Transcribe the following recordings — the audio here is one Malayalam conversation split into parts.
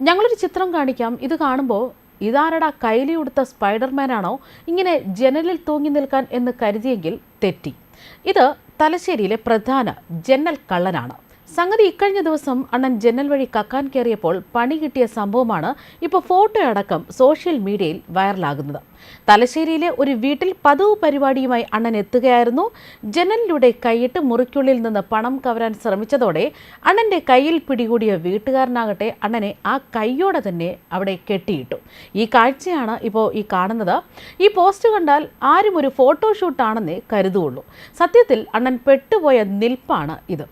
ഞങ്ങളൊരു ചിത്രം കാണിക്കാം. ഇത് കാണുമ്പോൾ ഇതാരടാ കൈലി ഉടുത്ത സ്പൈഡർമാനാണോ? ഇങ്ങനെ ജനലിൽ തൂങ്ങി നിൽക്കാൻ എന്ന് കരുതിയെങ്കിൽ തെറ്റി. ഇത് തലശ്ശേരിയിലെ പ്രധാന ജനൽ കള്ളനാണ്. സംഗതി ഇക്കഴിഞ്ഞ ദിവസം അണ്ണൻ ജനൽ വഴി കക്കാൻ കയറിയപ്പോൾ പണി കിട്ടിയ സംഭവമാണ് ഇപ്പോൾ ഫോട്ടോ അടക്കം സോഷ്യൽ മീഡിയയിൽ വൈറലാകുന്നത്. തലശ്ശേരിയിലെ ഒരു വീട്ടിൽ പതിവ് പരിപാടിയുമായി അണ്ണൻ എത്തുകയായിരുന്നു. ജനലിലൂടെ കൈയിട്ട് മുറിക്കുള്ളിൽ നിന്ന് പണം കവരാൻ ശ്രമിച്ചതോടെ അണ്ണന്റെ കയ്യിൽ പിടികൂടിയ വീട്ടുകാരനാകട്ടെ അണ്ണനെ ആ കൈയോടെ തന്നെ അവിടെ കെട്ടിയിട്ടു. ഈ കാഴ്ചയാണ് ഇപ്പോൾ ഈ കാണുന്നത്. ഈ പോസ്റ്റ് കണ്ടാൽ ആരും ഒരു ഫോട്ടോഷൂട്ടാണെന്നേ കരുതുകയുള്ളൂ. സത്യത്തിൽ അണ്ണൻ പെട്ടുപോയ നിൽപ്പാണ് ഇത്.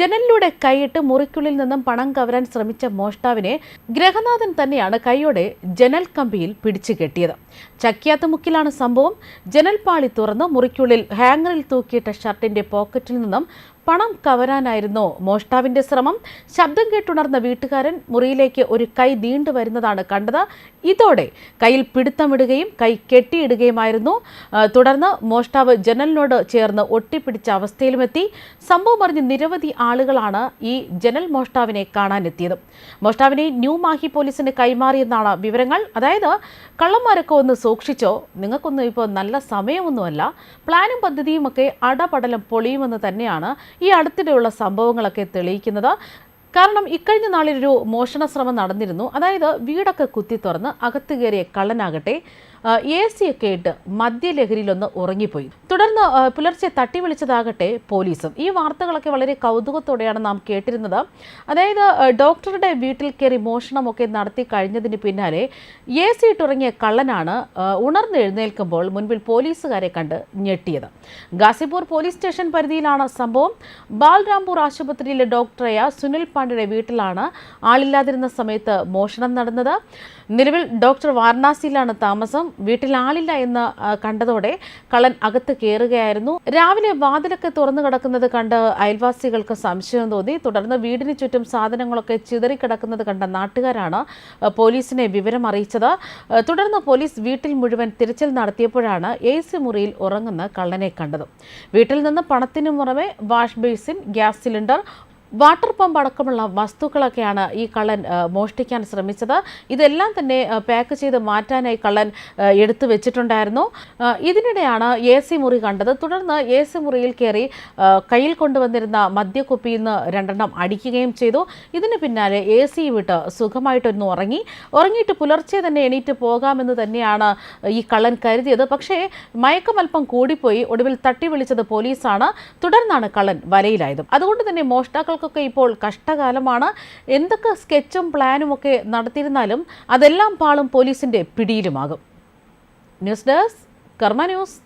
ജനലിലൂടെ കൈയിട്ട് മുറിക്കുള്ളിൽ നിന്നും പണം കവരാൻ ശ്രമിച്ച മോഷ്ടാവിനെ ഗ്രഹനാഥൻ തന്നെയാണ് കൈയോടെ ജനൽ കമ്പിയിൽ പിടിച്ചു കെട്ടിയത്. ചക്കിയാത്തുമുക്കിലാണ് സംഭവം. ജനൽപാളി തുറന്ന് മുറിക്കുള്ളിൽ ഹാങ്ങറിൽ തൂക്കിയിട്ട ഷർട്ടിന്റെ പോക്കറ്റിൽ നിന്നും പണം കവരാനായിരുന്നു മോഷ്ടാവിന്റെ ശ്രമം. ശബ്ദം കേട്ടുണർന്ന വീട്ടുകാരൻ മുറിയിലേക്ക് ഒരു കൈ നീണ്ടു വരുന്നതാണ് കണ്ടത്. ഇതോടെ കയ്യിൽ പിടുത്തമിടുകയും കൈ കെട്ടിയിടുകയുമായിരുന്നു. തുടർന്ന് മോഷ്ടാവ് ജനലിനോട് ചേർന്ന് ഒട്ടിപ്പിടിച്ച അവസ്ഥയിലുമെത്തി. സംഭവം അറിഞ്ഞ് നിരവധി ആളുകളാണ് ഈ ജനൽ മോഷ്ടാവിനെ കാണാനെത്തിയത്. മോഷ്ടാവിനെ ന്യൂ മാഹി പോലീസിന് കൈമാറിയെന്നാണ് വിവരങ്ങൾ. അതായത് കള്ളന്മാരൊക്കെ ഒന്ന് സൂക്ഷിച്ചോ? നിങ്ങൾക്കൊന്നും ഇപ്പോൾ നല്ല സമയമൊന്നുമല്ല. പ്ലാനും പദ്ധതിയുമൊക്കെ അടപടലം പൊളിയുമെന്ന് തന്നെയാണ് ഈ അടുത്തിടെയുള്ള സംഭവങ്ങളൊക്കെ തെളിയിക്കുന്നത്. കാരണം ഇക്കഴിഞ്ഞ നാളിലൊരു മോഷണ ശ്രമം നടന്നിരുന്നു. അതായത് വീടൊക്കെ കുത്തി തുറന്ന് അകത്ത് കയറിയ കള്ളനാകട്ടെ എ സി ഒക്കെ ഇട്ട് മദ്യലഹരിയിലൊന്ന് ഉറങ്ങിപ്പോയി. തുടർന്ന് പുലർച്ചെ തട്ടി വിളിച്ചതാകട്ടെ പോലീസും. ഈ വാർത്തകളൊക്കെ വളരെ കൗതുകത്തോടെയാണ് നാം കേട്ടിരുന്നത്. അതായത് ഡോക്ടറുടെ വീട്ടിൽ കയറി മോഷണമൊക്കെ നടത്തി കഴിഞ്ഞതിന് പിന്നാലെ എ സി ഇട്ടുറങ്ങിയ കള്ളനാണ് ഉണർന്നെഴുന്നേൽക്കുമ്പോൾ മുൻപിൽ പോലീസുകാരെ കണ്ട് ഞെട്ടിയത്. ഗാസിപൂർ പോലീസ് സ്റ്റേഷൻ പരിധിയിലാണ് സംഭവം. ബാലരാംപൂർ ആശുപത്രിയിലെ ഡോക്ടറായ സുനിൽ പാണ്ഡെയുടെ വീട്ടിലാണ് ആളില്ലാതിരുന്ന സമയത്ത് മോഷണം നടന്നത്. നിലവിൽ ഡോക്ടർ വാരണാസിയിലാണ് താമസം. വീട്ടിൽ ആളില്ല എന്ന് കണ്ടതോടെ കള്ളൻ അകത്ത് കയറുകയായിരുന്നു രാവിലെ വാതിലൊക്കെ തുറന്നു കിടക്കുന്നത് കണ്ട് അയൽവാസികൾക്ക് സംശയം തോന്നി. തുടർന്ന് വീടിന് ചുറ്റും സാധനങ്ങളൊക്കെ ചിതറിക്കിടക്കുന്നത് കണ്ട നാട്ടുകാരാണ് പോലീസിനെ വിവരം അറിയിച്ചത്. തുടർന്ന് പോലീസ് വീട്ടിൽ മുഴുവൻ തിരച്ചിൽ നടത്തിയപ്പോഴാണ് എ സി മുറിയിൽ ഉറങ്ങുന്ന കള്ളനെ കണ്ടത്. വീട്ടിൽ നിന്ന് പണത്തിനു പുറമെ wash basin gas cylinder water pump അടക്കമുള്ള വസ്തുക്കളൊക്കെയാണ് ഈ കള്ളൻ മോഷ്ടിക്കാൻ ശ്രമിച്ചത്. ഇതെല്ലാം തന്നെ പാക്ക് ചെയ്ത് മാറ്റാനായി കള്ളൻ എടുത്തു വെച്ചിട്ടുണ്ടായിരുന്നു. ഇതിനിടെയാണ് എ സി മുറി കണ്ടത്. തുടർന്ന് എ സി മുറിയിൽ കയറി കയ്യിൽ കൊണ്ടുവന്നിരുന്ന മദ്യക്കുപ്പിയിൽ നിന്ന് രണ്ടെണ്ണം അടിക്കുകയും ചെയ്തു. ഇതിന് പിന്നാലെ എ സി വിട്ട് സുഖമായിട്ടൊന്ന് ഉറങ്ങി. ഉറങ്ങിയിട്ട് പുലർച്ചെ തന്നെ എണീറ്റ് പോകാമെന്ന് തന്നെയാണ് ഈ കള്ളൻ കരുതിയത്. പക്ഷേ മയക്കമൽപ്പം കൂടിപ്പോയി. ഒടുവിൽ തട്ടി വിളിച്ചത് പോലീസാണ്. തുടർന്നാണ് കള്ളൻ വലയിലായത്. അതുകൊണ്ട് തന്നെ മോഷ്ടാക്കൾക്കൊക്കെ ഇപ്പോൾ കഷ്ടകാലമാണ്. എന്തൊക്കെ സ്കെച്ചും പ്ലാനും ഒക്കെ നടത്തിയിരുന്നാലും അതെല്ലാം പാളും പോലീസിന്റെ പിടിയിലുമാകും. News desk Karma news.